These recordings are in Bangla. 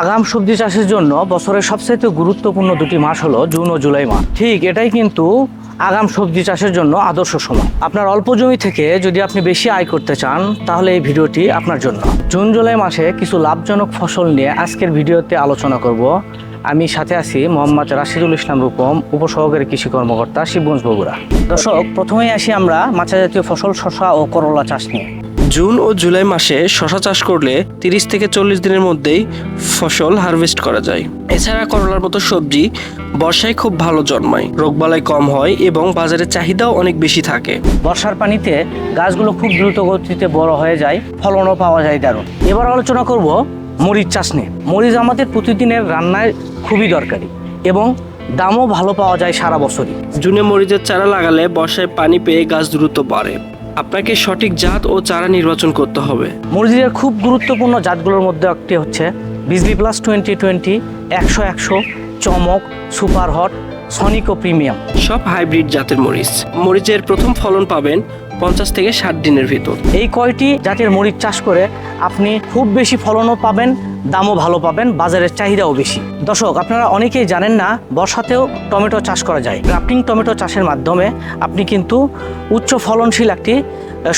আগাম সবজি চাষের জন্য বছরের সবচেয়ে গুরুত্বপূর্ণ দুটি মাস হলো জুন ও জুলাই মাস। ঠিক এটাই কিন্তু আগাম সবজি চাষের জন্য আদর্শ সময়। আপনার অল্প জমি থেকে যদি আপনি বেশি আয় করতে চান, তাহলে এই ভিডিওটি আপনার জন্য। জুন জুলাই মাসে কিছু লাভজনক ফসল নিয়ে আজকের ভিডিওতে আলোচনা করব। আমি সাথে আছি মোহাম্মদ রাশিদুল ইসলাম রূপম, উপসহকারী কৃষি কর্মকর্তা শিবগঞ্জ বগুড়া। দর্শক, প্রথমেই আসি আমরা মাছা জাতীয় ফসল শশা ও করলা চাষ নিয়ে। জুন ও জুলাই মাসে শশা চাষ করলে তিরিশ থেকে চল্লিশ দিনের মধ্যেই ফসল হারভেস্ট করা যায়। এছাড়া করলার মতো সবজি বর্ষায় খুব ভালো জন্মায় রোগবালাই কম হয় এবং বাজারে চাহিদাও অনেক বেশি থাকে। বর্ষার পানিতে গাছগুলো খুব দ্রুত গতিতে বড় হয়ে যায় ফলনও পাওয়া যায় দারুণ। এবার আলোচনা করব মরিচ চাষ নিয়ে। মরিচ আমাদের প্রতিদিনের রান্নায় খুবই দরকারি এবং দামও ভালো পাওয়া যায় সারা বছরই। জুনে মরিচের চারা লাগালে বর্ষায় পানি পেয়ে গাছ দ্রুত বাড়ে। আপনাকে সঠিক জাত ও চারা নির্বাচন করতে হবে। মরিচের খুব গুরুত্বপূর্ণ জাতগুলোর মধ্যে একটি হচ্ছে বিজলি প্লাস টোয়েন্টি টোয়েন্টি একশো একশো চমক সুপার হট সনিকো প্রিমিয়াম সব হাইব্রিড জাতের মরিচ। মরিচের প্রথম ফলন পাবেন পঞ্চাশ থেকে ষাট দিনের ভিতর। এই কয়টি জাতের মরিচ চাষ করে আপনি খুব বেশি ফলনও পাবেন দামও ভালো পাবেন বাজারের চাহিদাও বেশি। দর্শক, আপনারা অনেকেই জানেন না, বর্ষাতেও টমেটো চাষ করা যায়। গ্রাফটিং টমেটো চাষের মাধ্যমে আপনি কিন্তু উচ্চ ফলনশীল একটি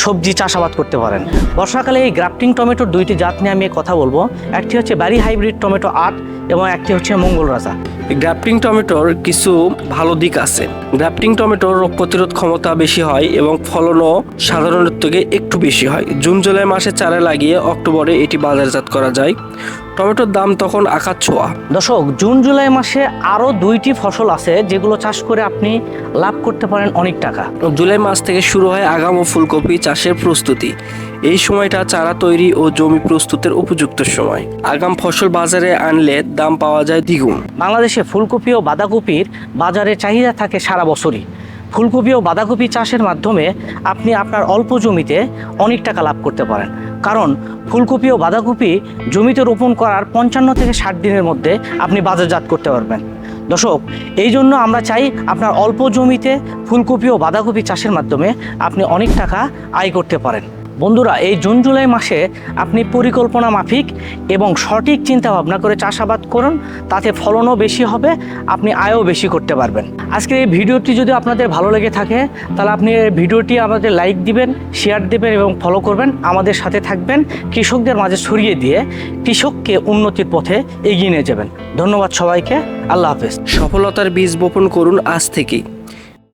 সবজি চাষাবাদ করতে পারেন। বর্ষাকালে এই গ্রাফটিং টমেটোর দুইটি জাত নিয়ে আমি কথা বলব। একটি হচ্ছে ব্যারি হাইব্রিড টমেটো আট এবং একটি হচ্ছে মঙ্গল রাজা। গ্রাফটিং টমেটোর কিছু ভালো দিক আছে। গ্রাফটিং টমেটোর রোগ প্রতিরোধ ক্ষমতা বেশি হয় এবং ফলনও সাধারণের থেকে একটু বেশি হয়। জুন, জুলাই মাসে চারা লাগিয়ে অক্টোবরে এটি বাজারজাত করা যায়। টমেটোর দাম তখন আকাশ ছোঁয়া। দর্শক জুন জুলাই মাসে আরও দুইটি ফসল আছে যেগুলো চাষ করে আপনি লাভ করতে পারেন অনেক টাকা। জুলাই মাস থেকে শুরু হয় আগাম ও ফুলকপি চাষের প্রস্তুতি। এই সময়টা চারা তৈরি ও জমি প্রস্তুতের উপযুক্ত সময়। আগাম ফসল বাজারে আনলে দাম পাওয়া যায় দ্বিগুণ। বাংলাদেশে ফুলকপি ও বাঁধাকপির বাজারে চাহিদা থাকে সারা বছরই। ফুলকপি ও বাঁধাকপি চাষের মাধ্যমে আপনি আপনার অল্প জমিতে অনেক টাকা লাভ করতে পারেন। কারণ ফুলকপি ও বাঁধাকপি জমিতে রোপণ করার পঞ্চান্ন থেকে ষাট দিনের মধ্যে আপনি বাজারজাত করতে পারবেন। দর্শক, এই জন্য আমরা চাই আপনার অল্প জমিতে ফুলকপি ও বাঁধাকপি চাষের মাধ্যমে আপনি অনেক টাকা আয় করতে পারেন। বন্ধুরা, এই জুন, জুলাই মাসে আপনি পরিকল্পনা মাফিক এবং সঠিক চিন্তা ভাবনা করে চাষাবাদ করুন, তাতে ফলনও বেশি হবে, আপনি আয়ও বেশি করতে পারবেন। আজকের এই ভিডিওটি যদি আপনাদের ভালো লেগে থাকে, তাহলে আপনি এই ভিডিওটি আমাদের লাইক দিবেন, শেয়ার দেবেন এবং ফলো করবেন, আমাদের সাথে থাকবেন, কৃষকদের মাঝে ছড়িয়ে দিয়ে কৃষককে উন্নতির পথে এগিয়ে নিয়ে যাবেন। ধন্যবাদ সবাইকে, আল্লাহ হাফেজ। সফলতার বীজ বপন করুন আজ থেকেই।